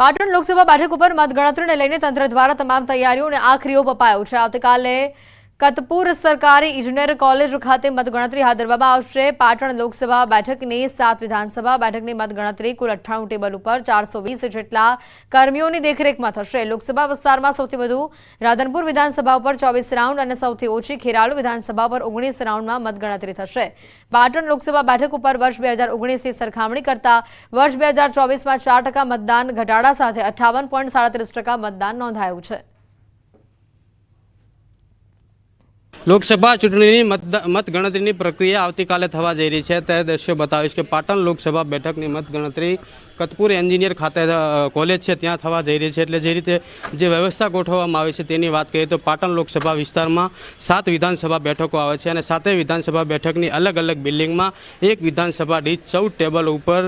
પાટણ લોકસભા બેઠક ઉપર મતગણતરીને લઈને તંત્ર દ્વારા તમામ તૈયારીઓને આખરી ઓપ અપાયો છે. આવતીકાલે કતપુર સરકારી ઇજનેર કોલેજ ખાતે મતગણતરી હાથ ધરવામાં આવશે. પાટણ લોકસભા બેઠકની સાત વિધાનસભા બેઠકની મતગણતરી કુલ અઠ્ઠાણું ટેબલ ઉપર ચારસો જેટલા કર્મીઓની દેખરેખમાં થશે. લોકસભા વિસ્તારમાં સૌથી વધુ રાધનપુર વિધાનસભા ઉપર ચોવીસ રાઉન્ડ અને સૌથી ઓછી ખેરાલુ વિધાનસભા પર ઓગણીસ રાઉન્ડમાં મતગણતરી થશે. પાટણ લોકસભા બેઠક ઉપર વર્ષ બે હજાર ઓગણીસની સરખામણી કરતા વર્ષ બે હજાર ચોવીસમાં ચાર ટકા મતદાન ઘટાડા સાથે અઠ્ઠાવન પોઈન્ટ સાડત્રીસ ટકા મતદાન નોંધાયું છે. લોકસભા ચૂંટણીની મતગણતરીની પ્રક્રિયા આવતીકાલે થવા જઈ રહી છે. તે દ્રશ્યો બતાવીશ કે પાટણ લોકસભા બેઠકની મતગણતરી કતપુર એન્જિનિયર ખાતે કોલેજ છે, ત્યાં થવા જઈ રહી છે. એટલે જે રીતે જે વ્યવસ્થા ગોઠવવામાં આવી છે તેની વાત કરીએ તો પાટણ લોકસભા વિસ્તારમાં સાત વિધાનસભા બેઠકો આવે છે અને સાતે વિધાનસભા બેઠકની અલગ અલગ બિલ્ડિંગમાં એક વિધાનસભા દીઠ ચૌદ ટેબલ ઉપર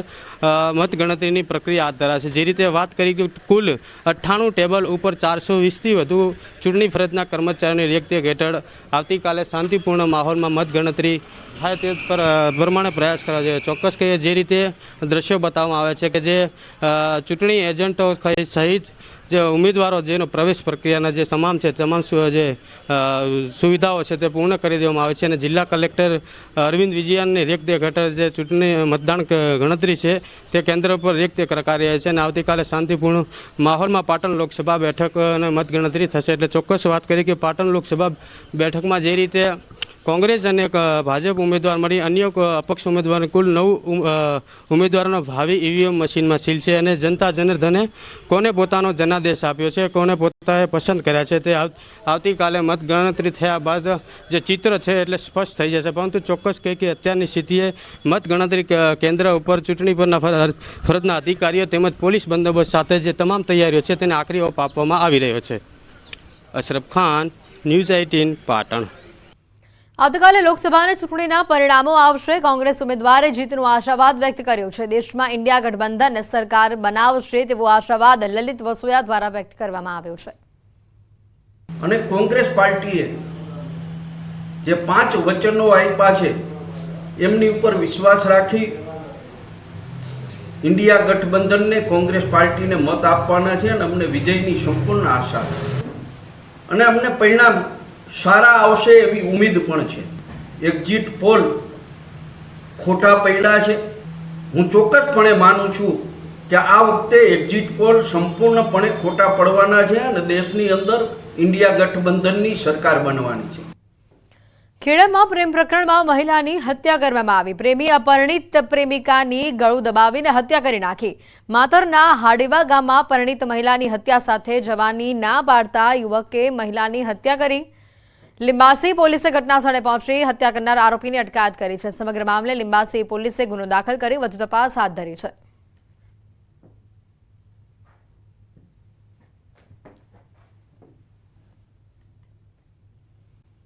મતગણતરીની પ્રક્રિયા હાથ ધરાશે. જે રીતે વાત કરી કે કુલ અઠ્ઠાણું ટેબલ ઉપર ચારસો વીસથી વધુ ચૂંટણી ફરજના કર્મચારીઓની રેખદેખ હેઠળ આવતીકાલે શાંતિપૂર્ણ માહોલમાં મતગણતરી થાય તે પર પ્રમાણે પ્રયાસ કરવા જોઈએ ચોક્કસ કહીએ જે રીતે દ્રશ્યો બતાવવામાં આવે છે કે જે ચૂંટણી એજન્ટો સહિત જે ઉમેદવારો જેનો પ્રવેશ પ્રક્રિયાના જે તમામ છે, તમામ જે સુવિધાઓ છે તે પૂર્ણ કરી દેવામાં આવે છે અને જિલ્લા કલેક્ટર અરવિંદ વિજયાનની રેખદેખ હેઠળ જે ચૂંટણી મતદાન ગણતરી છે તે કેન્દ્ર પર રેખદેખ રખાઈ રહ્યા છે અને આવતીકાલે શાંતિપૂર્ણ માહોલમાં પાટણ લોકસભા બેઠક અને મતગણતરી થશે. એટલે ચોક્કસ વાત કરી કે પાટણ લોકસભા બેઠકમાં જે રીતે કોંગ્રેસ અને ભાજપ ઉમેદવાર મળી, અન્ય અપક્ષ ઉમેદવાર કુલ નવ ઉમેદવારોનો ભાવિ ઈવીએમ મશીનમાં સીલ છે અને જનતા જનાર્દને કોને પોતાનો જનાદેશ આપ્યો છે, કોને પોતાએ પસંદ કર્યા છે તે આવતીકાલે મતગણતરી થયા બાદ જે ચિત્ર છે એટલે સ્પષ્ટ થઈ જશે, પરંતુ ચોક્કસ કહે કે અત્યારની સ્થિતિએ મતગણતરી કેન્દ્ર ઉપર ચૂંટણી પરના ફરજના અધિકારીઓ તેમજ પોલીસ બંદોબસ્ત સાથે જે તમામ તૈયારીઓ છે તેને આખરી ઓપ આપવામાં આવી રહ્યો છે. Ashraf Khan, news eighteen, Patan. આવતીકાલે લોકસભાની ચૂંટણીના પરિણામો આવશે. કોંગ્રેસ ઉમેદવારે જીતનો આશાવાદ વ્યક્ત કર્યો છે. દેશમાં ઇન્ડિયા ગઠબંધન સરકાર બનાવશે તેવો આશાવાદ લલિત વસોયા દ્વારા વ્યક્ત કરવામાં આવ્યો છે. અને કોંગ્રેસ પાર્ટીએ જે પાંચ વચનો આપ્યા છે, એમની ઉપર વિશ્વાસ રાખી ઇન્ડિયા ગઠબંધનને કોંગ્રેસ પાર્ટીને મત આપવાના છે અને અમને વિજયની સંપૂર્ણ આશા અને અમને પરિણામ સારા આવશે એવી ઉમેદ પણ છે. એક્ઝિટ પોલ ખોટા પડ્યા છે. હું ચોક્કસપણે માનું છું કે આ વખતે એક્ઝિટ પોલ સંપૂર્ણપણે ખોટા પડવાના છે અને દેશની અંદર ઇન્ડિયા ગઠબંધનની સરકાર બનવાની છે. ખેડામાં પ્રેમ પ્રકરણમાં મહિલાની હત્યા કરવામાં આવી. પ્રેમી અપરિણિત પ્રેમિકાની ગળું દબાવીને હત્યા કરી નાખી. માતરના હાડેવા ગામમાં પરિણિત મહિલાની હત્યા સાથે જવાની ના પાડતા યુવકે મહિલાની હત્યા કરી. લિંબાસી પોલીસે ઘટનાસ્થળે પહોંચી હત્યા કરનાર આરોપીની અટકાયત કરી છે. સમગ્ર મામલે લિંબાસી પોલીસે ગુનો દાખલ કરી વધુ તપાસ હાથ ધરી છે.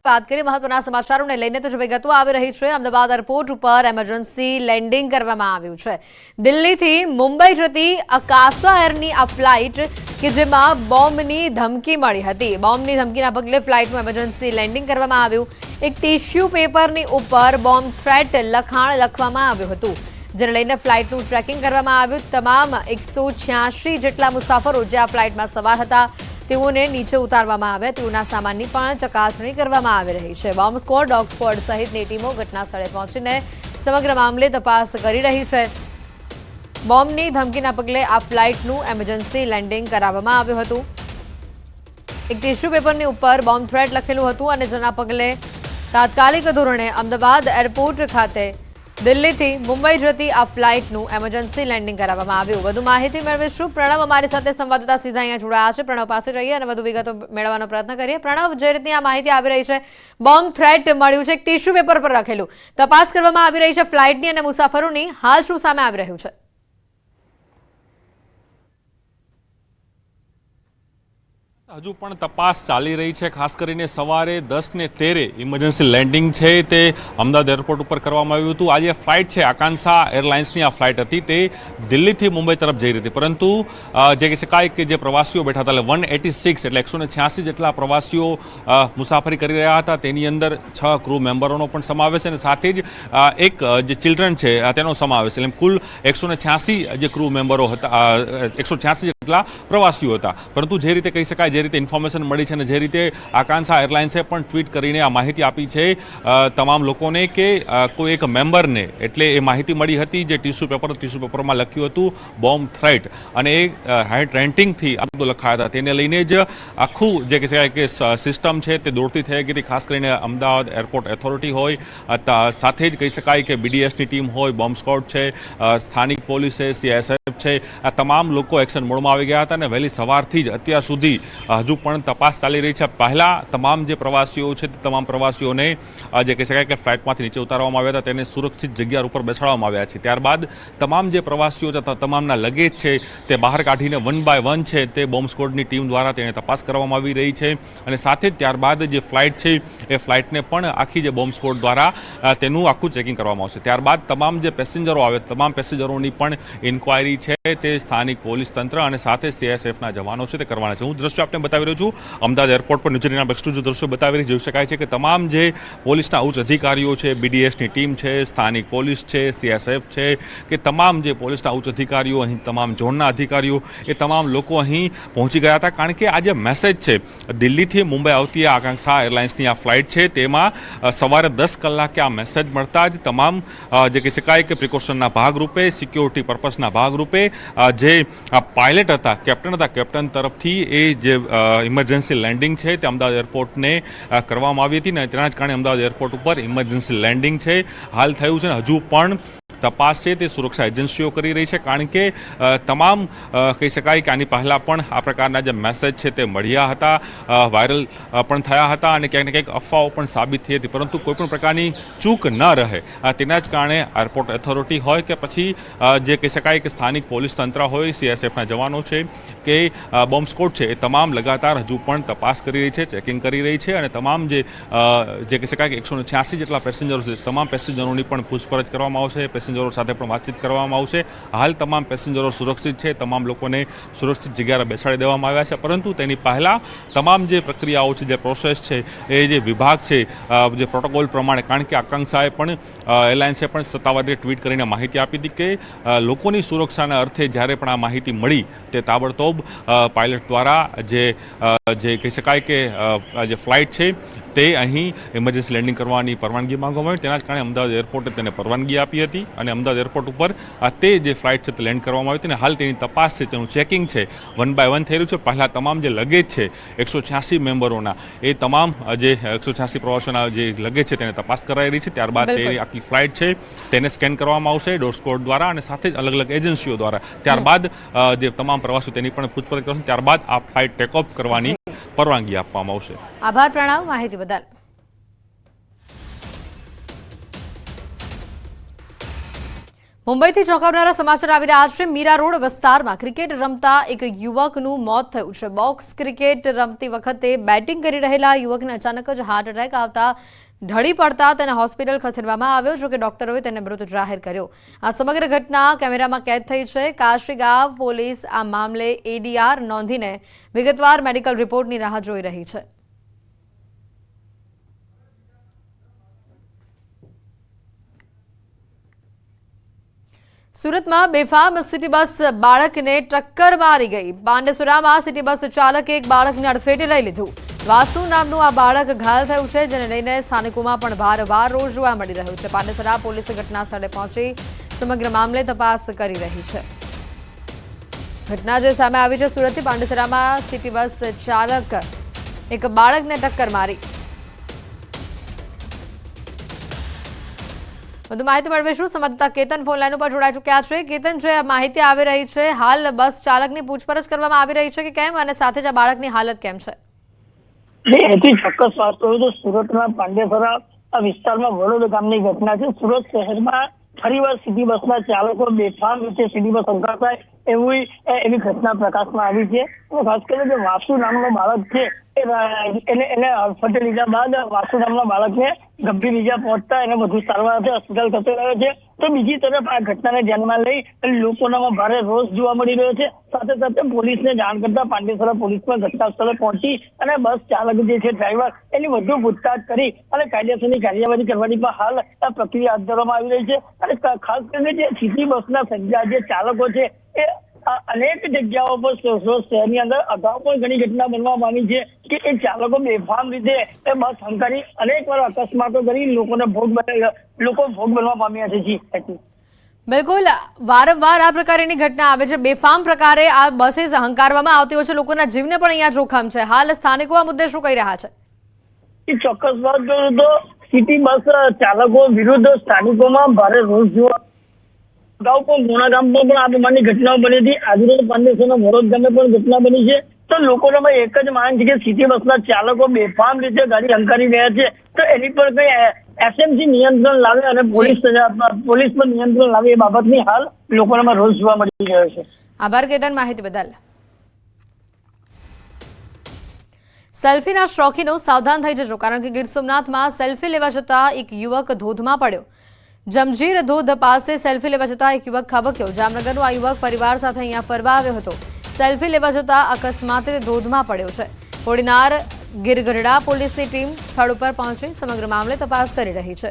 વાત કરીએ મહત્વના સમાચારોને લઈને તો જે વિગતો આવી રહી છે, અમદાવાદ એરપોર્ટ ઉપર એમરજન્સી લેન્ડિંગ કરવામાં આવ્યું છે. દિલ્હીથી મુંબઈ જતી અકાસા એરની આ ફ્લાઇટ કે જેમાં બોમ્બની ધમકી મળી હતી. બોમ્બની ધમકીના પગલે ફ્લાઇટનું એમરજન્સી લેન્ડિંગ કરવામાં આવ્યું. એક ટિશ્યુ પેપરની ઉપર બોમ્બ થ્રેટ લખાણ લખવામાં આવ્યું હતું. જેને લઈને ફ્લાઇટનું ટ્રેકિંગ કરવામાં આવ્યું. તમામ એકસો જેટલા મુસાફરો જે આ ફ્લાઇટમાં સવાર હતા, તેઓને નીચે ઉતારવામાં આવ્યા. તેઓના સામાનની પણ ચકાસણી કરવામાં આવી રહી છે. બોમ્બ સ્ક્વોડ ડોગ સ્ક્વોડ સહિતની ટીમો ઘટના સ્થળે પહોંચીને સમગ્ર મામલે તપાસ કરી રહી છે. બોમ્બની ધમકીના પગલે આ ફ્લાઇટનું એમરજન્સી લેન્ડિંગ કરાવવામાં આવ્યું હતું. એક ટિશ્યુ પેપરની ઉપર બોમ્બ થ્રેટ લખેલું હતું અને જેના પગલે તાત્કાલિક ધોરણે અમદાવાદ એરપોર્ટ ખાતે દિલ્હીથી મુંબઈ જતી આ ફ્લાઇટનું એમરજન્સી લેન્ડિંગ કરાવવામાં આવ્યું. વધુ માહિતી મેળવીશું. પ્રણવ અમારી સાથે સંવાદદાતા સીધા અહીંયા જોડાયા છે. પ્રણવ પાસે જઈએ અને વધુ વિગતો મેળવવાનો પ્રયત્ન કરીએ. પ્રણવ, જે રીતની આ માહિતી આવી રહી છે, બોમ્બ થ્રેટ મળ્યું છે, એક ટિશ્યુ પેપર પર લખેલું. તપાસ કરવામાં આવી રહી છે ફ્લાઇટની અને મુસાફરોની. હાલ શું સામે આવી રહ્યું છે? હજુ પણ તપાસ ચાલી રહી છે. ખાસ કરીને સવારે દસ ને તેરે ઇમરજન્સી લેન્ડિંગ છે તે અમદાવાદ એરપોર્ટ ઉપર કરવામાં આવ્યું હતું. આજે ફ્લાઇટ છે આકાંક્ષા એરલાઇન્સની આ ફ્લાઇટ હતી. તે દિલ્હીથી મુંબઈ તરફ જઈ રહી હતી. પરંતુ જે કહી શકાય કે જે પ્રવાસીઓ બેઠા હતા, એટલે વન એટી સિક્સ એટલે એકસો ને છ્યાસી જેટલા પ્રવાસીઓ મુસાફરી કરી રહ્યા હતા. તેની અંદર છ ક્રૂ મેમ્બરોનો પણ સમાવેશ છે અને સાથે જ એક જે ચિલ્ડ્રન છે તેનો સમાવેશ એટલે કુલ એકસો ને છ્યાસી જે ક્રૂ મેમ્બરો હતા એકસો છ્યાસી જેટલા પ્રવાસીઓ હતા. પરંતુ જે રીતે કહી શકાય, જે રીતે ઇન્ફોર્મેશન મળી છે અને જે રીતે આકાંક્ષા એરલાઇન્સે પણ ટ્વીટ કરીને આ માહિતી આપી છે તમામ લોકોને કે કોઈ એક મેમ્બરને એટલે એ માહિતી મળી હતી જે ટીસ્યુ પેપર ટીસ્યુ પેપરમાં લખ્યું હતું બોમ્બ થ્રેટ અને એ હેન્ડ રેન્ટિંગથી બધું લખાયા હતા. તેને લઈને જ આખું જે કહી શકાય કે સિસ્ટમ છે તે દોડતી થઈ ગઈ હતી, ખાસ કરીને અમદાવાદ એરપોર્ટ ઓથોરિટી હોય. સાથે જ કહી શકાય કે બીડીએસની ટીમ હોય બોમ્બ સ્કોડ છે સ્થાનિક પોલીસ છે સીએસએફ છે. આ તમામ લોકો એક્શન મોડમાં આવી ગયા હતા અને વહેલી સવારથી જ અત્યાર સુધી હજુ પણ તપાસ ચાલી રહી છે. પહેલાં તમામ જે પ્રવાસીઓ છે તે તમામ પ્રવાસીઓને જે કહી શકાય કે ફ્લાઇટમાંથી નીચે ઉતારવામાં આવ્યા હતા, તેને સુરક્ષિત જગ્યા ઉપર બેસાડવામાં આવ્યા છે. ત્યારબાદ તમામ જે પ્રવાસીઓ છે તમામના લગેજ છે તે બહાર કાઢીને વન બાય વન છે તે બોમ્બ સ્કોડની ટીમ દ્વારા તેને તપાસ કરવામાં આવી રહી છે. અને સાથે જ ત્યારબાદ જે ફ્લાઇટ છે એ ફ્લાઇટને પણ આખી જે બોમ્બ સ્કોડ દ્વારા તેનું આખું ચેકિંગ કરવામાં આવશે. ત્યારબાદ તમામ જે પેસેન્જરો આવે તમામ પેસેન્જરોની પણ ઇન્ક્વાયરી છે તે સ્થાનિક પોલીસ તંત્ર અને સાથે સીએસએફના જવાનો છે, તે કરવાના છે. હું દ્રશ્યો આપને બતાવી રહ્યો છું. અમદાવાદ એરપોર્ટ પર નજરના એક્સક્લુઝિવ દ્રશ્યો બતાવી જોઈ શકાય છે કે તમામ જે પોલીસના ઉચ્ચ અધિકારીઓ છે બીડીએસની ટીમ છે, સ્થાનિક પોલીસ છે સીએસએફ છે, કે તમામ જે પોલીસના ઉચ્ચ અધિકારીઓ, અહીં તમામ ઝોનના અધિકારીઓ, એ તમામ લોકો અહીં પહોંચી ગયા હતા. કારણ કે આ જે મેસેજ છે, દિલ્હીથી મુંબઈ આવતી આકાંક્ષા એરલાઇન્સની આ ફ્લાઇટ છે, તેમાં સવારે દસ કલાકે આ મેસેજ મળતા જ તમામ જે કહી શકાય કે પ્રિકોશનના ભાગરૂપે, સિક્યોરિટી પર્પસના ભાગરૂપે જે પાયલટ હતા, કેપ્ટન હતા. કેપ્ટન તરફથી એ જે ઇમરજન્સી લેન્ડિંગ છે તે અમદાવાદ એરપોર્ટને કરવામાં આવી હતી ને તેના જ કારણે અમદાવાદ એરપોર્ટ ઉપર ઇમરજન્સી લેન્ડિંગ છે. હાલ થયું છે ને હજુ પણ તપાસ છે તે સુરક્ષા એજન્સીઓ કરી રહી છે. કારણ કે તમામ કહી શકાય કે આની પહેલાં પણ આ પ્રકારના જે મેસેજ છે તે મળ્યા હતા વાયરલ પણ થયા હતા અને ક્યાંક ને ક્યાંક અફવાઓ પણ સાબિત થઈ હતી. પરંતુ કોઈપણ પ્રકારની ચૂક ન રહે. તેના જ કારણે એરપોર્ટ ઓથોરિટી હોય કે પછી જે કહી શકાય કે સ્થાનિક પોલીસ તંત્ર હોય સીએસએફના જવાનો છે કે બોમ્બ સ્કોડ છે, એ તમામ લગાતાર હજુ પણ તપાસ કરી રહી છે ચેકિંગ કરી રહી છે અને તમામ જે જે કહી શકાય કે એકસો છ્યાસી જેટલા પેસેન્જરો છે, તમામ પેસેન્જરોની પણ પૂછપરછ કરવામાં આવશે. પેસેન્જરો સાથે પણ વાતચીત કરવામાં આવશે. હાલ તમામ પેસેન્જરો સુરક્ષિત છે. તમામ લોકોને સુરક્ષિત જગ્યાએ બેસાડી દેવામાં આવ્યા છે. પરંતુ તેની પહેલાં તમામ જે પ્રક્રિયાઓ છે, જે પ્રોસેસ છે, એ જે વિભાગ છે જે પ્રોટોકોલ પ્રમાણે, કારણ કે આકાંક્ષાએ પણ એરલાઇન્સે પણ સત્તાવાદીએ ટ્વીટ કરીને માહિતી આપી હતી કે લોકોની સુરક્ષાના અર્થે જ્યારે પણ આ માહિતી મળી તે તાબડતોબ પાયલટ દ્વારા જે જે કહી શકાય કે જે ફ્લાઇટ છે તે અહીં ઇમરજન્સી લેન્ડિંગ કરવાની પરવાનગી માંગવામાં આવી. તેના જ કારણે અમદાવાદ એરપોર્ટે તેને પરવાનગી આપી હતી. અને અમદાવાદ એરપોર્ટ ઉપર તે જે ફ્લાઇટ છે તે લેન્ડ કરવામાં આવી હતી અને હાલ તેની તપાસ છે તેનું ચેકિંગ છે વન બાય વન થઈ રહ્યું છે. પહેલાં તમામ જે લગેજ છે એકસો છ્યાસી મેમ્બરોના એ તમામ જે એકસો છ્યાસી પ્રવાસીઓના જે લગેજ છે તેને તપાસ કરાઈ રહી છે. ત્યારબાદ તે આખી ફ્લાઇટ છે તેને સ્કેન કરવામાં આવશે ડોર સ્કોડ દ્વારા અને સાથે જ અલગ અલગ એજન્સીઓ દ્વારા. ત્યારબાદ જે તમામ પ્રવાસીઓ તેની પણ પૂછપરછ કરશે. ત્યારબાદ આ ફ્લાઇટ ટેક ઓફ કરવાની પરવાનગી આપવામાં આવશે. આભાર પ્રણાવ માહિતી બદલ. મુંબઈથી ચોંકાવનારા સમાચાર આવી રહ્યા છે. મીરા રોડ વિસ્તારમાં ક્રિકેટ રમતા એક યુવકનું મોત થયું છે. બોક્સ ક્રિકેટ રમતી વખતે બેટિંગ કરી રહેલા યુવકને અચાનક જ હાર્ટ એટેક આવતા ઢળી પડતા તેને હોસ્પિટલ ખસેડવામાં આવ્યો, જો કે ડોક્ટરોએ તેને મૃત જાહેર કર્યો. આ સમગ્ર ઘટના કેમેરામાં કેદ થઈ છે. કાશીગાંવ પોલીસ આ મામલે એડીઆર નોંધીને વિગતવાર મેડિકલ રિપોર્ટની રાહ જોઈ રહી છે. સુરતમાં બેફામ સિટી બસ બાળકને ટક્કર મારી ગઈ. પાંડેસુરામાં સિટી બસ ચાલકે એક બાળકને અડફેટે લઈ લીધું. વાસુ નામનું આ બાળક ઘાયલ થયું છે, જેને લઈને સ્થાનિકોમાં પણ ભારવાર રોજ જોવા મળી રહ્યું છે. પાંડેસરા પોલીસે ઘટના સ્થળે પહોંચી સમગ્ર મામલે તપાસ કરી રહી છે. ઘટના જે સામે આવી છે સુરતથી, પાંડેસરામાં સિટી બસ ચાલક એક બાળકને ટક્કર મારી વધુ માહિતી મેળવીશું. સંવાદદાતા કેતન ફોન લાઈન ઉપર જોડાઈ ચૂક્યા છે. કેતન, જે માહિતી આવી રહી છે, હાલ બસ ચાલકની પૂછપરછ કરવામાં આવી રહી છે કે કેમ અને સાથે જ આ બાળકની હાલત કેમ છે? ચોક્કસ વાત કરું તો સુરતમાં પાંડેસરા વિસ્તારમાં વડોદ ગામની ઘટના છે. સુરત શહેરમાં ફરીવાર સિટી બસના ચાલકો બેફામ રીતે સિટી બસ સંકળાય એવી એવી ઘટના પ્રકાશમાં આવી છે. ખાસ કરીને જે વાસુ નામનો બાળક છે એને એને હડફટે લીધા બાદ વાસુ નામના બાળકને ગંભીર ઈજા પહોંચતા એને વધુ સારવાર હોસ્પિટલ ખસેડાયો છે. તો બીજી તરફ આ ઘટનાને ધ્યાનમાં લઈ લોકોનામાં ભારે રોષ જોવા મળી રહ્યો છે. સાથે સાથે પોલીસને જાણ કરતા પાંડેસરા પોલીસ પણ ઘટના સ્થળે પહોંચી અને બસ ચાલક જે છે, ડ્રાઈવર, એની વધુ પૂછતાછ કરી અને કાયદેસરની કાર્યવાહી કરવાની પણ હાલ પ્રક્રિયા હાથ ધરવામાં આવી રહી છે. અને ખાસ કરીને જે સીટી બસના સંજા જે ચાલકો છે, એ અનેક જગ્યાઓ પર શહેરની અંદર અગાઉ પણ ઘણી ઘટના બનવા પામી છે કે એ ચાલકો બેફામ રીતે એ બસ હંકારી અનેક વાર અકસ્માતો કરી લોકોને ભોગ લોકો ભોગ બનવા પામ્યા છે જી બિલકુલ. વારંવાર આ પ્રકારની ઘટના આવે છે. બેફામ પ્રકારે આ બસીસ હંકારવામાં આવતી હોય છે. લોકોના જીવને પણ અહીંયા જોખમ છે. હાલ સ્થાનિકો આ મુદ્દે શું કહી રહ્યા છે? એ ચોક્કસ વાત કરું તો સિટી બસ ચાલકો વિરુદ્ધ સ્થાનિકોમાં ભારે રોષ જોવા અગાઉ પણ મોણા ગામમાં પણ આ પ્રમાણની ઘટનાઓ બની હતી. આજરોજ પાંડેસરના મોરજ ગામે પણ ઘટના બની છે. તો લોકોનામાં એક જ માંગ છે કે સિટી બસના ચાલકો બેફામ રીતે ગાડી હંકારી રહ્યા છે. તો એની પર કઈ એસએમસી નિયંત્રણ લાવે અને પોલીસ પોલીસ પર નિયંત્રણ લાવે એ બાબતની હાલ લોકોનામાં રોષ જોવા મળી રહ્યો છે. આભાર કેતન માહિતી બદલ. સેલ્ફીના શોખીનો સાવધાન થઈ જજો કારણ કે ગીર સોમનાથમાં સેલ્ફી લેવા જતા એક યુવક ધોધમાં પડ્યો. જમજીર ધોધ પાસે સેલ્ફી લેવા જતા એક યુવક ખાબક્યો. જામનગરનો આ યુવક પરિવાર સાથે અહીંયા ફરવા આવ્યો હતો. સેલ્ફી લેવા જતા અકસ્માતે ધોધમાં પડ્યો છે. હોડીનાર ગીરગઢડા પોલીસની ટીમ સ્થળ ઉપર પહોંચી સમગ્ર મામલે તપાસ કરી રહી છે.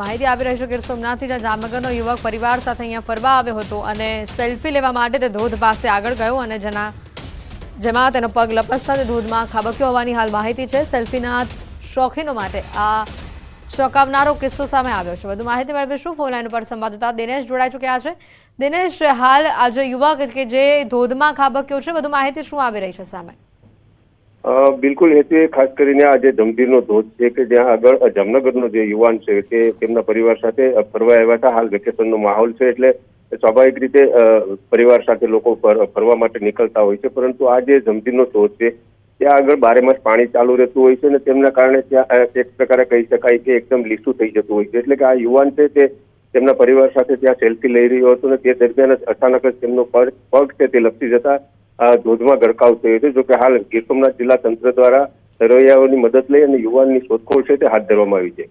માહિતી આવી રહી છે ગીર સોમનાથથી, જ્યાં જામનગરનો યુવક પરિવાર સાથે અહીંયા ફરવા આવ્યો હતો અને સેલ્ફી લેવા માટે તે ધોધ પાસે આગળ ગયો અને જેના, જેમાં તેનો પગ લપસતા તે ધોધમાં ખાબક્યો હોવાની હાલ માહિતી છે. સેલ્ફીના શોખીનો માટે આ ચોંકાવનારો કિસ્સો સામે આવ્યો છે. વધુ માહિતી મેળવીશું. ફોન લાઈન ઉપર સંવાદદાતા દિનેશ જોડાઈ ચૂક્યા છે. દિનેશ, હાલ આજે યુવક કે જે ધોધમાં ખાબક્યો છે, વધુ માહિતી શું આવી રહી છે સામે? બિલકુલ હેતુ ખાસ કરીને આ જે ધોધ છે કે જ્યાં આગળ જામનગરનો જે યુવાન છે તે તેમના પરિવાર સાથે ફરવા આવ્યા હતા. હાલ વેકેશનનો માહોલ છે એટલે સ્વાભાવિક રીતે પરિવાર સાથે લોકો ફરવા માટે નીકળતા હોય છે. પરંતુ આ જે જમધીરનો ધોધ છે ત્યાં આગળ બારેમાસ પાણી ચાલુ રહેતું હોય છે અને તેમના કારણે ત્યાં એક પ્રકારે કહી શકાય કે એકદમ લીસું થઈ જતું હોય છે. એટલે કે આ યુવાન છે તે તેમના પરિવાર સાથે ત્યાં સેલ્ફી લઈ રહ્યો હતો અને તે દરમિયાન અચાનક જ તેમનો પગ છે તે લપસી જતા ધોધમાં ગરકાવ થયો છે. જોકે હાલ ગીર સોમનાથ જિલ્લા તંત્ર દ્વારા તરવૈયાઓની મદદ લઈ અને યુવાનની શોધખોળ છે તે હાથ ધરવામાં આવી છે.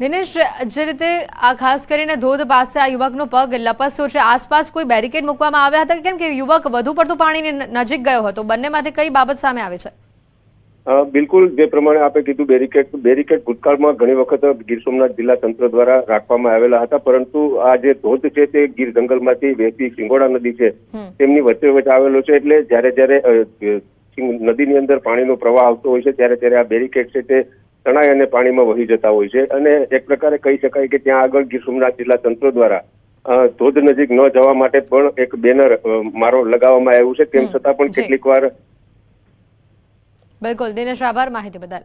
દિનેશ જે રીતે આ ખાસ કરીને ધોધ પાસે આ યુવકનો પગ લપસ્યો છે આસપાસ કોઈ બેરિકેડ મૂકવામાં આવ્યા હતા કેમ કે યુવક વધુ પડતું પાણીની નજીક ગયો હતો? બંનેમાંથી કઈ બાબત સામે આવે છે? બિલકુલ જે પ્રમાણે આપે કીધું બેરિકેડ બેરિકેડ ભૂતકાળમાં ઘણી વખત ગીર સોમનાથ જિલ્લા તંત્ર દ્વારા રાખવામાં આવેલા હતા પરંતુ આ જે ધોધ છે તે ગીર જંગલમાંથી વહેતી સિંગોડા નદી છે તેમની વચ્ચે વચ્ચે આવેલો છે એટલે જ્યારે જ્યારે નદીની અંદર પાણીનો પ્રવાહ આવતો હોય છે ત્યારે ત્યારે આ બેરિકેડ છે તે તણાઈ અને પાણીમાં વહી જતા હોય છે અને એક પ્રકારે કહી શકાય કે ત્યાં આગળ ગીર સોમનાથ જિલ્લા તંત્ર દ્વારા ધોધ નજીક ન જવા માટે પણ એક બેનર મારો લગાવવામાં આવ્યું છે. તેમ છતાં પણ કેટલીક વાર બિલકુલ. દિનેશ આભાર માહિતી બદલ.